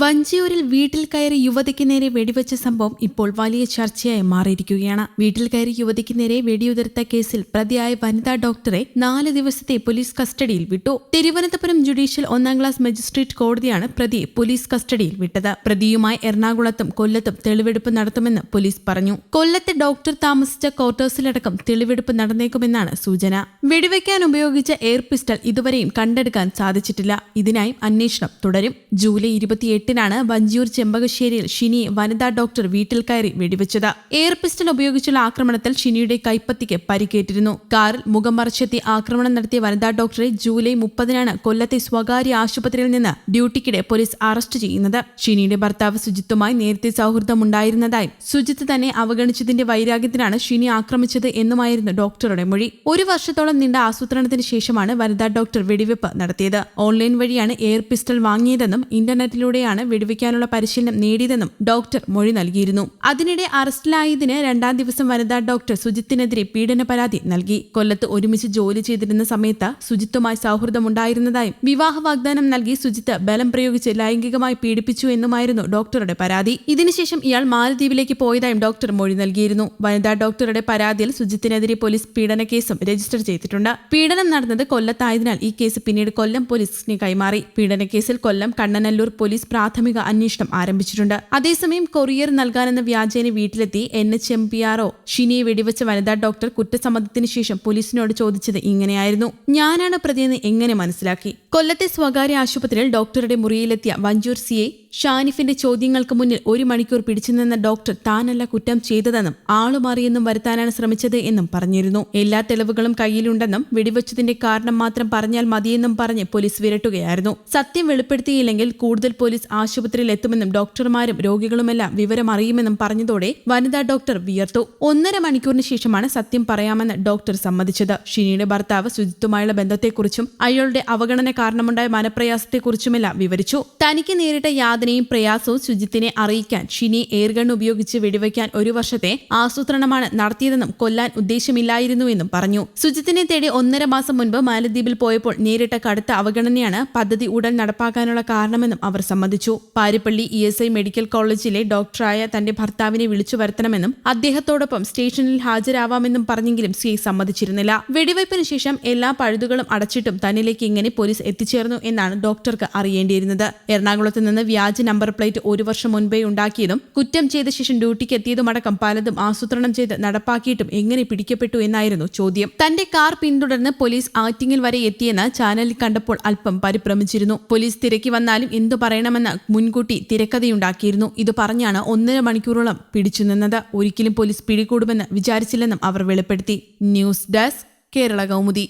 വഞ്ചിയൂരിൽ വീട്ടിൽ കയറി യുവതിക്ക് നേരെ വെടിവെച്ച സംഭവം ഇപ്പോൾ വലിയ ചർച്ചയായി മാറിയിരിക്കുകയാണ്. വീട്ടിൽ കയറി യുവതിക്ക് നേരെ വെടിയുതിർത്ത കേസിൽ പ്രതിയായ വനിതാ ഡോക്ടറെ നാല് ദിവസത്തെ പോലീസ് കസ്റ്റഡിയിൽ വിട്ടു. തിരുവനന്തപുരം ജുഡീഷ്യൽ ഒന്നാം ക്ലാസ് മജിസ്ട്രേറ്റ് കോടതിയാണ് പ്രതിയെ പോലീസ് കസ്റ്റഡിയിൽ വിട്ടത്. പ്രതിയുമായി എറണാകുളത്തും കൊല്ലത്തും തെളിവെടുപ്പ് നടത്തുമെന്ന് പോലീസ് പറഞ്ഞു. കൊല്ലത്തെ ഡോക്ടർ താമസിച്ച ക്വാർട്ടേഴ്സിലടക്കം തെളിവെടുപ്പ് നടന്നേക്കുമെന്നാണ് സൂചന. വെടിവെക്കാൻ ഉപയോഗിച്ച എയർ പിസ്റ്റൾ ഇതുവരെയും കണ്ടെടുക്കാൻ സാധിച്ചിട്ടില്ല. ഇതിനായും അന്വേഷണം തുടരും. ജൂലൈ ഇരുപത്തിയെട്ടിനാണ് വഞ്ചിയൂർ ചെമ്പകശ്ശേരിയിൽ ഷിനി വനിതാ ഡോക്ടർ വീട്ടിൽ കയറി വെടിവെച്ചത്. എയർ പിസ്റ്റൾ ഉപയോഗിച്ചുള്ള ആക്രമണത്തിൽ ഷിനിയുടെ കൈപ്പത്തിക്ക് പരിക്കേറ്റിരുന്നു. കാറിൽ മുഖം മറച്ചെത്തി ആക്രമണം നടത്തിയ വനിതാ ഡോക്ടറെ ജൂലൈ മുപ്പതിനാണ് കൊല്ലത്തെ സ്വകാര്യ ആശുപത്രിയിൽ നിന്ന് ഡ്യൂട്ടിക്കിടെ പോലീസ് അറസ്റ്റ് ചെയ്യുന്നത്. ഷിനിയുടെ ഭർത്താവ് സുജിത്തുമായി നേരത്തെ സൗഹൃദമുണ്ടായിരുന്നതായും സുജിത്ത് തന്നെ അവഗണിച്ചതിന്റെ വൈരാഗ്യത്തിനാണ് ഷിനി ആക്രമിച്ചത് എന്നുമായിരുന്നു ഡോക്ടറുടെ മൊഴി. ഒരു വർഷത്തോളം നീണ്ട ആസൂത്രണത്തിന് ശേഷമാണ് വനിതാ ഡോക്ടർ വെടിവെപ്പ് നടത്തിയത്. ഓൺലൈൻ വഴിയാണ് എയർ പിസ്റ്റൾ വാങ്ങിയതെന്നും ഇന്റർനെറ്റിലൂടെയാണ് വെടിവെക്കാനുള്ള പരിശീലനം നേടിയതെന്നും ഡോക്ടർ മൊഴി നൽകിയിരുന്നു. അതിനിടെ അറസ്റ്റിലായതിന് രണ്ടാം ദിവസം വനിതാ ഡോക്ടർ സുജിത്തിനെതിരെ പീഡന പരാതി നൽകി. കൊല്ലത്ത് ഒരുമിച്ച് ജോലി ചെയ്തിരുന്ന സമയത്ത് സുജിത്തുമായി സൗഹൃദമുണ്ടായിരുന്നതായും വിവാഹ വാഗ്ദാനം നൽകി സുജിത്ത് ബലം പ്രയോഗിച്ച് ലൈംഗികമായി പീഡിപ്പിച്ചു എന്നുമായിരുന്നു ഡോക്ടറുടെ പരാതി. ഇതിനുശേഷം ഇയാൾ മാലദ്വീപിലേക്ക് പോയതായും ഡോക്ടർ മൊഴി നൽകിയിരുന്നു. വനിതാ ഡോക്ടറുടെ പരാതിയിൽ സുജിത്തിനെതിരെ പോലീസ് പീഡന കേസും രജിസ്റ്റർ ചെയ്തിട്ടുണ്ട്. പീഡനം നടന്നത് കൊല്ലത്തായതിനാൽ ഈ കേസ് പിന്നീട് കൊല്ലം പോലീസിന് കൈമാറി. പീഡന കേസിൽ കൊല്ലം കണ്ണനല്ലൂർ പോലീസ് പ്രാഥമിക അന്വേഷണം ആരംഭിച്ചിട്ടുണ്ട്. അതേസമയം കൊറിയർ നൽകാനെന്ന വ്യാജേന വീട്ടിലെത്തി N H M P RO ഷിനിയെ വെടിവെച്ച വനിതാ ഡോക്ടർ കുറ്റസമ്മതത്തിന് ശേഷം പോലീസിനോട് ചോദിച്ചത് ഇങ്ങനെയായിരുന്നു. ഞാനാണ് പ്രതിയെന്ന് എങ്ങനെ മനസ്സിലാക്കി? കൊല്ലത്തെ സ്വകാര്യ ആശുപത്രിയിൽ ഡോക്ടറുടെ മുറിയിലെത്തിയ വഞ്ചൂർ സിയെ ഷാനിഫിന്റെ ചോദ്യങ്ങൾക്ക് മുന്നിൽ ഒരു മണിക്കൂർ പിടിച്ചു നിന്ന ഡോക്ടർ താനല്ല കുറ്റം ചെയ്തതെന്നും ആളുമാറിയെന്നും വരുത്താനാണ് ശ്രമിച്ചത് എന്നും പറഞ്ഞിരുന്നു. എല്ലാ തെളിവുകളും കയ്യിലുണ്ടെന്നും വെടിവെച്ചതിന്റെ കാരണം മാത്രം പറഞ്ഞാൽ മതിയെന്നും പറഞ്ഞ് പോലീസ് വിരട്ടുകയായിരുന്നു. സത്യം വെളിപ്പെടുത്തിയില്ലെങ്കിൽ കൂടുതൽ പോലീസ് ആശുപത്രിയിൽ എത്തുമെന്നും ഡോക്ടർമാരും രോഗികളുമെല്ലാം വിവരം അറിയുമെന്നും പറഞ്ഞതോടെ വനിതാ ഡോക്ടർ വിയർത്തു. ഒന്നര മണിക്കൂറിന് ശേഷമാണ് സത്യം പറയാമെന്ന് ഡോക്ടർ സമ്മതിച്ചത്. ഷിനിയുടെ ഭർത്താവ് ശുചിത്വമായുള്ള ബന്ധത്തെക്കുറിച്ചും അയാളുടെ അവഗണന കാരണമുണ്ടായ മനപ്രയാസത്തെക്കുറിച്ചുമെല്ലാം വിവരിച്ചു. തനിക്ക് നേരിട്ട യാതനയും പ്രയാസവും ശുചിത്തിനെ അറിയിക്കാൻ ഷിനി എയർഗൺ ഉപയോഗിച്ച് വെടിവെക്കാൻ ഒരു വർഷത്തെ ആസൂത്രണമാണ് നടത്തിയതെന്നും കൊല്ലാൻ ഉദ്ദേശമില്ലായിരുന്നുവെന്നും പറഞ്ഞു. സുജിത്തിനെ തേടി ഒന്നര മാസം മുൻപ് മാലദ്വീപിൽ പോയപ്പോൾ നേരിട്ട കടുത്ത അവഗണനയാണ് പദ്ധതി ഉടൻ നടപ്പാക്കാനുള്ള കാരണമെന്നും അവർ സമ്മതിച്ചു. Parippally E S I medical കോളേജിലെ ഡോക്ടറായ തന്റെ ഭർത്താവിനെ വിളിച്ചു വരുത്തണമെന്നും അദ്ദേഹത്തോടൊപ്പം സ്റ്റേഷനിൽ ഹാജരാവാമെന്നും പറഞ്ഞെങ്കിലും സി സമ്മതിച്ചിരുന്നില്ല. വെടിവയ്പ്പിന് ശേഷം എല്ലാ പഴുതുകളും അടച്ചിട്ടും തന്നിലേക്ക് ഇങ്ങനെ പോലീസ് എത്തിച്ചേർന്നു എന്നാണ് ഡോക്ടർക്ക് അറിയേണ്ടിയിരുന്നത്. എറണാകുളത്ത് നിന്ന് വ്യാജ നമ്പർ പ്ലേറ്റ് ഒരു വർഷം മുൻപേ ഉണ്ടാക്കിയതും കുറ്റം ചെയ്ത ശേഷം ഡ്യൂട്ടിക്ക് എത്തിയതുമടക്കം പലതും ആസൂത്രണം ചെയ്ത് നടപ്പാക്കിയിട്ടും എങ്ങനെ പിടിക്കപ്പെട്ടു എന്നായിരുന്നു ചോദ്യം. തന്റെ കാർ പിന്തുടർന്ന് പോലീസ് ആറ്റിങ്ങിൽ വരെ എത്തിയെന്ന് ചാനലിൽ കണ്ടപ്പോൾ അല്പം പരിഭ്രമിച്ചിരുന്നു. പോലീസ് തിരക്കി വന്നാലും എന്തു പറയണമെന്ന് മുൻകൂട്ടി തിരക്കഥയുണ്ടാക്കിയിരുന്നു. ഇത് പറഞ്ഞാണ് ഒന്നര മണിക്കൂറോളം പിടിച്ചു പിടിച്ചുനിന്നത് ഒരിക്കലും പോലീസ് പിടികൂടുമെന്ന് വിചാരിച്ചില്ലെന്നും അവർ വെളിപ്പെടുത്തി. News desk Kerala Kaumudi.